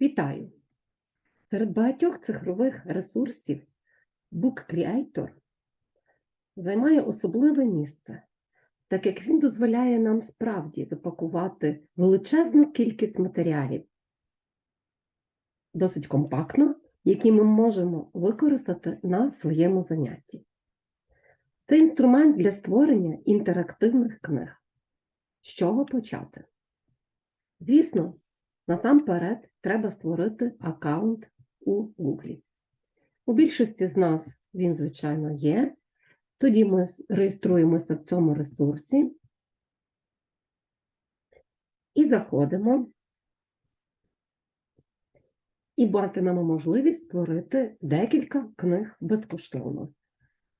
Вітаю! Серед багатьох цифрових ресурсів Book Creator займає особливе місце, так як він дозволяє нам справді запакувати величезну кількість матеріалів, досить компактно, які ми можемо використати на своєму занятті. Це інструмент для створення інтерактивних книг. З чого почати? Звісно, насамперед треба створити аккаунт у Google. У більшості з нас він, звичайно, є. Тоді ми реєструємося в цьому ресурсі і заходимо і матимемо можливість створити декілька книг безкоштовно.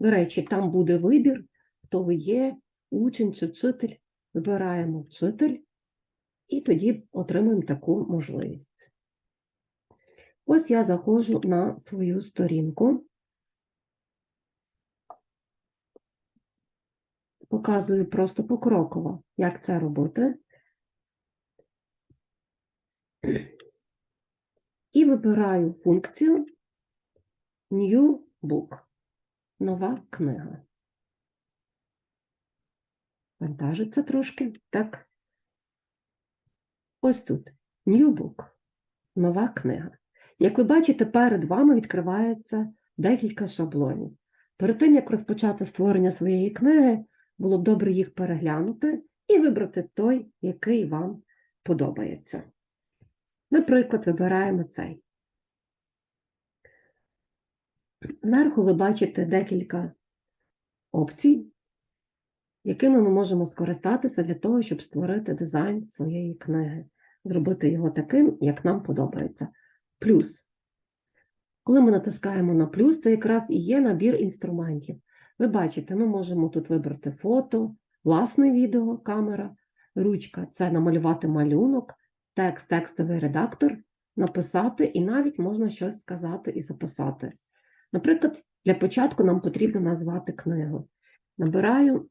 До речі, там буде вибір, хто ви є, учень чи вчитель. Вибираємо вчитель і тоді отримуємо таку можливість. Ось я заходжу на свою сторінку, показую просто покроково, як це робити. І вибираю функцію New Book. Нова книга. Вантажиться трошки, так. Ось тут New. Нова книга. Як ви бачите, перед вами відкривається декілька шаблонів. Перед тим, як розпочати створення своєї книги, було б добре їх переглянути і вибрати той, який вам подобається. Наприклад, вибираємо цей. Зверху ви бачите декілька опцій, якими ми можемо скористатися для того, щоб створити дизайн своєї книги, зробити його таким, як нам подобається. Плюс. Коли ми натискаємо на плюс, це якраз і є набір інструментів. Ви бачите, ми можемо тут вибрати фото, власне відео, камера, ручка це намалювати малюнок, текст, текстовий редактор, написати, і навіть можна щось сказати і записати. Наприклад, для початку нам потрібно назвати книгу. Набираю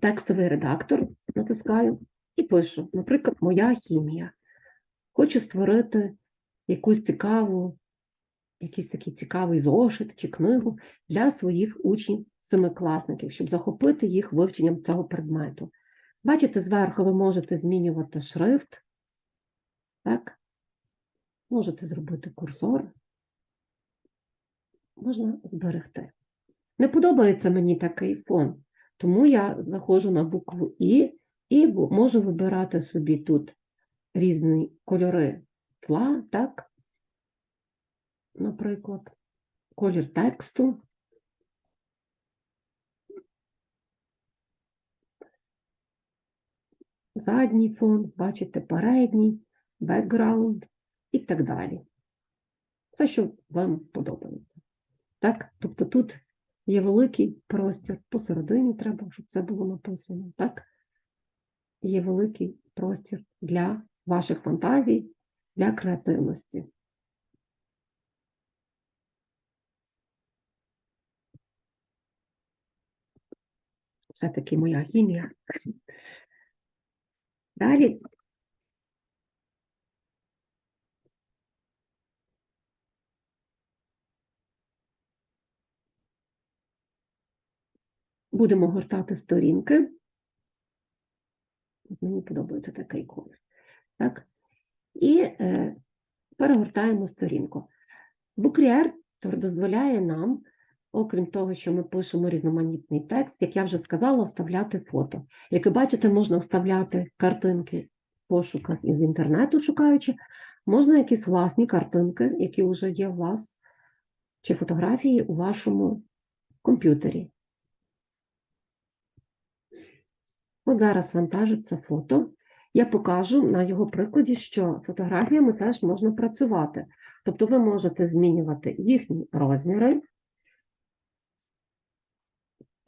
текстовий редактор, натискаю і пишу, наприклад, моя хімія. Хочу створити якусь цікаву, якийсь такий цікавий зошит чи книгу для своїх учнів семикласників, щоб захопити їх вивченням цього предмету. Бачите, зверху ви можете змінювати шрифт. Так? Можете зробити курсор. Можна зберегти. Не подобається мені такий фон, тому я заходжу на букву І і можу вибирати собі тут різні кольори тла, так? Наприклад, колір тексту. Задній фон, бачите, передній, бекграунд і так далі. Все, що вам подобається. Так? Тобто тут є великий простір, посередині треба, щоб це було написано. Так? Є великий простір для ваших фантазій, для креативності. Все-таки моя хімія. Далі будемо гортати сторінки. Мені подобається такий колір. Так? І е, перегортаємо сторінку. Букріар дозволяє нам, окрім того, що ми пишемо різноманітний текст, як я вже сказала, вставляти фото. Як ви бачите, можна вставляти картинки в пошуках із інтернету, шукаючи, можна якісь власні картинки, які вже є у вас, чи фотографії у вашому комп'ютері. От зараз вантажиться фото. Я покажу на його прикладі, що фотографіями теж можна працювати. Тобто ви можете змінювати їхні розміри,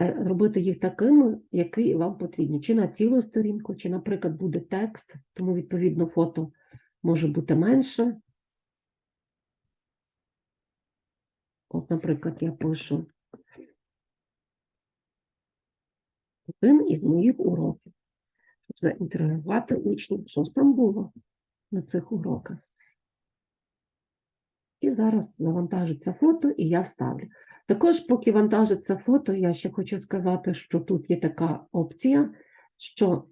е, робити їх такими, які вам потрібні. Чи на цілу сторінку, чи, наприклад, буде текст, тому, відповідно, фото може бути менше. От, наприклад, я пишу один із моїх уроків, щоб заінтригувати учнів, що ж там було на цих уроках. І зараз завантажиться фото, і я вставлю. Також, поки вантажиться фото, я ще хочу сказати, що тут є така опція, що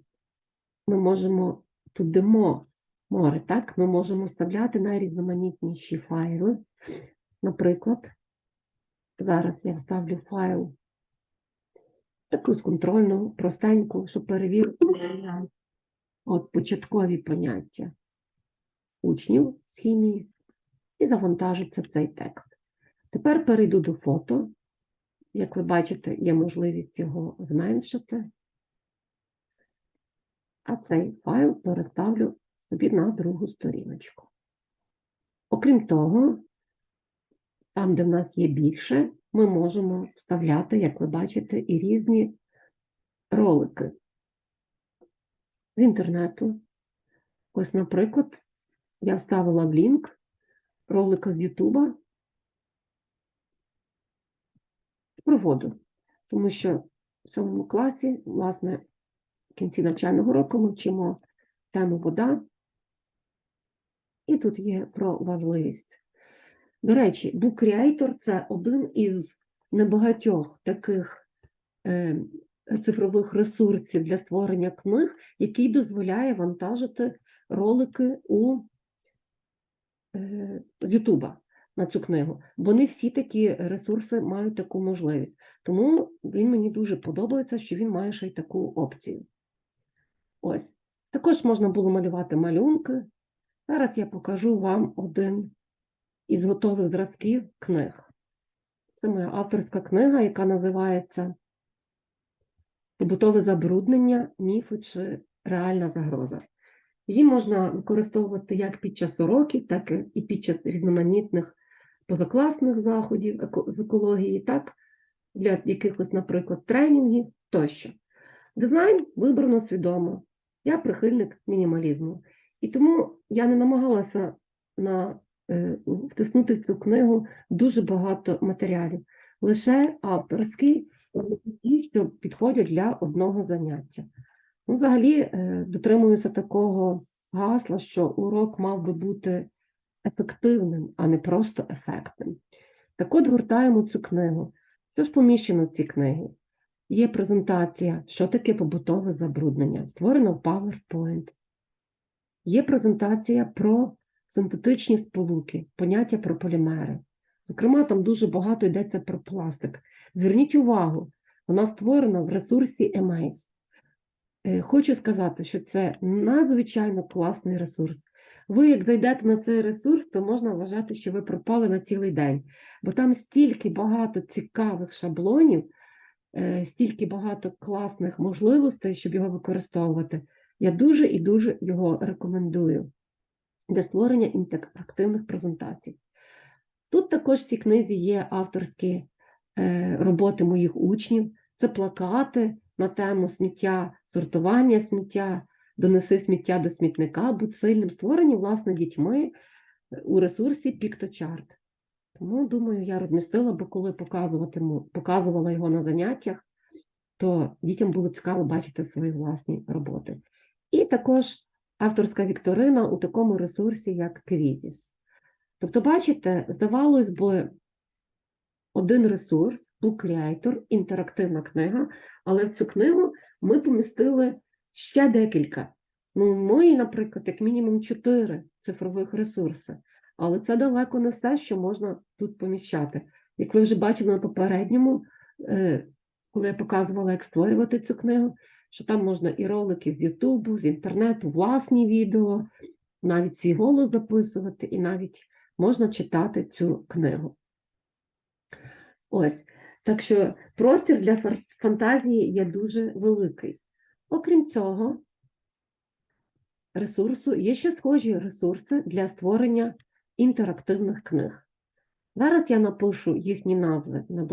ми можемо тут де мо- море, так? Ми можемо вставляти найрізноманітніші файли. Наприклад, зараз я вставлю файл якусь контрольну, простеньку, щоб перевірити от початкові поняття учнів з хімії і завантажиться в цей текст. Тепер перейду до фото. Як ви бачите, є можливість його зменшити. А цей файл переставлю собі на другу сторіночку. Окрім того, там, де в нас є більше, ми можемо вставляти, як ви бачите, і різні ролики з інтернету. Ось, наприклад, я вставила в лінк ролика з Ютуба про воду, тому що в цьому класі, власне, в кінці навчального року ми вчимо тему вода, і тут є про важливість. До речі, Book Creator – це один із небагатьох таких е, цифрових ресурсів для створення книг, який дозволяє вантажити ролики у е, з Ютуба на цю книгу. Бо не всі такі ресурси мають таку можливість. Тому він мені дуже подобається, що він має ще й таку опцію. Ось. Також можна було малювати малюнки. Зараз я покажу вам один із готових зразків книг. Це моя авторська книга, яка називається Побутове забруднення, міфи чи реальна загроза. Її можна використовувати як під час уроків, так і під час різноманітних позакласних заходів з екології, так для якихось, наприклад, тренінгів тощо. Дизайн вибрано свідомо. Я прихильник мінімалізму. І тому я не намагалася на, втиснути в цю книгу дуже багато матеріалів. Лише авторські, ті, що підходять для одного заняття. Ну, взагалі, е, дотримуюся такого гасла, що урок мав би бути ефективним, а не просто ефектним. Так от гуртаємо цю книгу. Що ж поміщено в ці книги? Є презентація, що таке побутове забруднення, створено в PowerPoint. Є презентація про синтетичні сполуки, поняття про полімери. Зокрема, там дуже багато йдеться про пластик. Зверніть увагу, вона створена в ресурсі Emaze. Е, Хочу сказати, що це надзвичайно класний ресурс. Ви, як зайдете на цей ресурс, то можна вважати, що ви пропали на цілий день, бо там стільки багато цікавих шаблонів, е, стільки багато класних можливостей, щоб його використовувати. Я дуже і дуже його рекомендую для створення інтерактивних презентацій. Тут також в цій книзі є авторські е, роботи моїх учнів, це плакати на тему сміття, сортування сміття, донеси сміття до смітника, будь сильним, створені, власне, дітьми у ресурсі PictoChart. Тому, думаю, я розмістила, бо коли показувала його на заняттях, то дітям було цікаво бачити свої власні роботи. І також авторська вікторина у такому ресурсі, як Квітіс. Тобто, бачите, здавалось би, один ресурс, Creator, інтерактивна книга, але в цю книгу ми помістили ще декілька. Ну, мої, наприклад, як мінімум чотири цифрових ресурси. Але це далеко не все, що можна тут поміщати. Як ви вже бачили на попередньому, е, коли я показувала, як створювати цю книгу, що там можна і ролики з Ютубу, з інтернету, власні відео, навіть свій голос записувати, і навіть можна читати цю книгу. Ось. Так що простір для фантазії є дуже великий. Окрім цього, ресурсу є ще схожі ресурси для створення інтерактивних книг. Зараз я напишу їхні назви на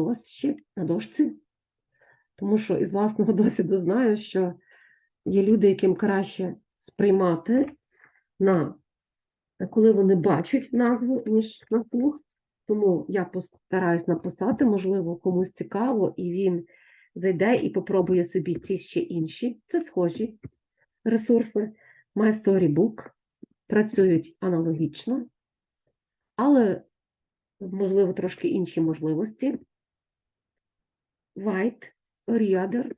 дошці, тому що із власного досвіду знаю, що є люди, яким краще сприймати на коли вони бачать назву, ніж на слух. Тому я постараюсь написати, можливо, комусь цікаво, і він зайде і попробує собі ці ще інші. Це схожі ресурси. My Storybook працюють аналогічно, але можливо, трошки інші можливості. White, Reader,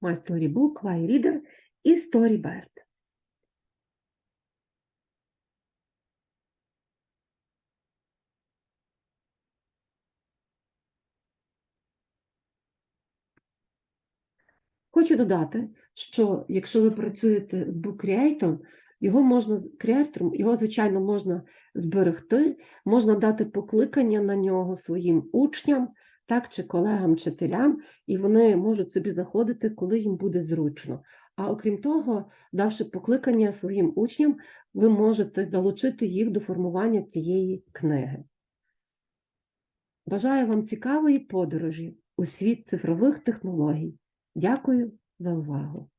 My Storybook, Y-Reader і Storybird. Хочу додати, що якщо ви працюєте з BookCreator, його можна креатором, його, звичайно, можна зберегти, можна дати покликання на нього своїм учням, так, чи колегам-вчителям, і вони можуть собі заходити, коли їм буде зручно. А окрім того, давши покликання своїм учням, ви можете залучити їх до формування цієї книги. Бажаю вам цікавої подорожі у світ цифрових технологій. Дякую за увагу!